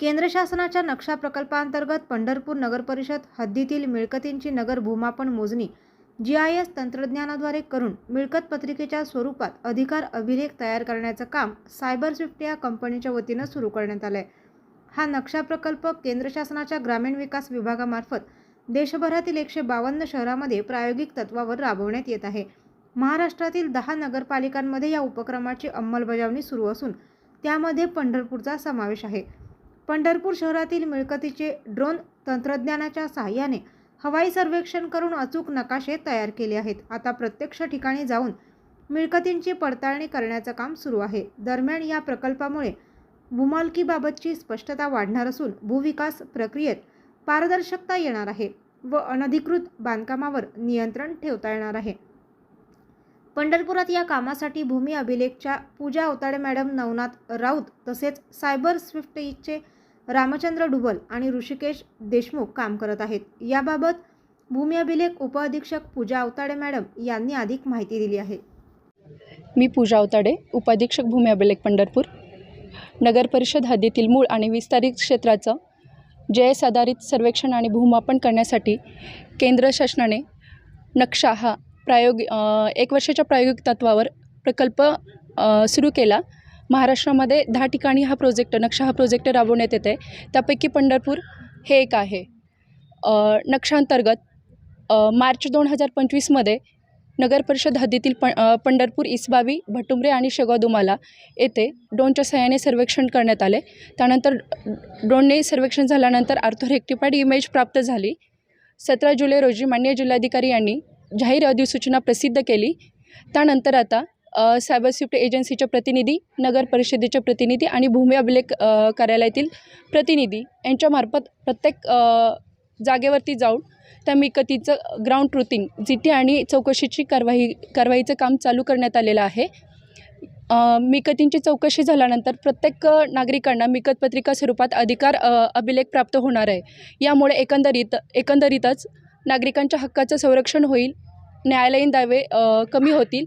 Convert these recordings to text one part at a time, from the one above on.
केंद्र शासनाच्या नक्षा प्रकल्पांतर्गत पंढरपूर नगरपरिषद हद्दीतील मिळकतींची नगर भूमापन मोजणी जी आय एस तंत्रज्ञानाद्वारे करून मिळकत पत्रिकेच्या स्वरूपात अधिकार अभिलेख तयार करण्याचं काम सायबर स्विफ्ट या कंपनीच्या वतीनं सुरू करण्यात आलं आहे हा नक्षा प्रकल्प केंद्र शासनाच्या ग्रामीण विकास विभागामार्फत देशभरातील एकशे बावन्न शहरामध्ये प्रायोगिक तत्वावर राबवण्यात येत आहे. महाराष्ट्रातील दहा नगरपालिकांमध्ये या उपक्रमाची अंमलबजावणी सुरू असून त्यामध्ये पंढरपूरचा समावेश आहे. पंढरपूर शहरातील मिळकतीचे ड्रोन तंत्रज्ञानाच्या सहाय्याने हवाई सर्वेक्षण करून अचूक नकाशे तयार केले आहेत. आता प्रत्यक्ष ठिकाणी जाऊन मिळकतींची पडताळणी करण्याचं काम सुरू आहे. दरम्यान या प्रकल्पामुळे भूमालकीबाबतची स्पष्टता वाढणार असून भूविकास प्रक्रियेत पारदर्शकता येणार आहे व अनधिकृत बांधकामावर नियंत्रण ठेवता येणार आहे. पंढरपुरात या कामासाठी भूमी अभिलेखच्या पूजा अवताडे मॅडम नवनाथ राऊत तसेच सायबर स्विफ्टचे रामचंद्र डुबल आणि ऋषिकेश देशमुख काम करत आहेत. याबाबत भूमी अभिलेख उपअधीक्षक पूजा अवताडे मॅडम यांनी अधिक माहिती दिली आहे. मी पूजा अवताडे उपाधीक्षक भूमी अभिलेख पंढरपूर. नगर परिषद हद्दीतील मूळ आणि विस्तारित क्षेत्राचं जे एस आधारित सर्वेक्षण आणि भूमापन करण्यासाठी केंद्र शासनाने नक्षा हा प्रायोग एक वर्षाच्या प्रायोगिक तत्वावर प्रकल्प सुरू केला. महाराष्ट्रामध्ये दहा ठिकाणी हा प्रोजेक्ट नक्षा हा प्रोजेक्ट राबवण्यात येत आहे त्यापैकी पंढरपूर हे एक आहे. नक्षांतर्गत मार्च दोन हजार पंचवीसमध्ये नगर परिषद हद्दीतील प पंढरपूर इसबावी भटुंबरे आणि शेगावदुमाला येथे ड्रोनच्या सहाय्याने सर्वेक्षण करण्यात आले. त्यानंतर ड्रोनने सर्वेक्षण झाल्यानंतर आर्थोरेक्टिफाईड इमेज प्राप्त झाली. सतरा जुलै रोजी मान्य जिल्हाधिकारी यांनी जाहीर अधिसूचना प्रसिद्ध केली. त्यानंतर आता सायबर स्विफ्ट एजन्सीच्या प्रतिनिधी नगर परिषदेचे प्रतिनिधी आणि भूमी अभिलेख कार्यालयातील प्रतिनिधी यांच्यामार्फत प्रत्येक जागेवरती जाऊन त्या मिकतीचं ग्राउंड ट्रुथिंग जी टी आणि चौकशीची कारवाई कारवाईचं काम चालू करण्यात आलेलं आहे. मिकतींची चौकशी झाल्यानंतर प्रत्येक नागरिकांना मिकतपत्रिका स्वरूपात अधिकार अभिलेख प्राप्त होणार आहे. यामुळे एकंदरीत एकंदरीतच नागरिकांच्या हक्काचं संरक्षण होईल न्यायालयीन दावे कमी होतील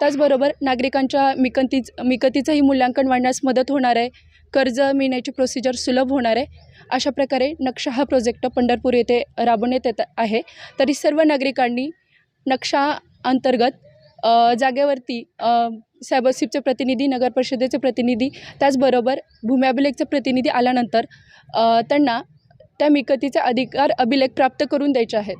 त्याचबरोबर नागरिकांच्या मिकतीच मिकतीचंही मूल्यांकन वाढण्यास मदत होणार आहे. कर्ज मिळण्याची प्रोसिजर सुलभ होणार आहे. अशा प्रकारे नक्षा हा प्रोजेक्ट पंढरपूर येथे राबवण्यात येत आहे. तरी सर्व नागरिकांनी नक्षा अंतर्गत जागेवरती अ, सायबर प्रतिनिधी नगर परिषदेचे प्रतिनिधी त्याचबरोबर भूमी अभिलेखचे प्रतिनिधी आल्यानंतर त्यांना त्या मिकतीचे अधिकार अभिलेख प्राप्त करून द्यायचे आहेत.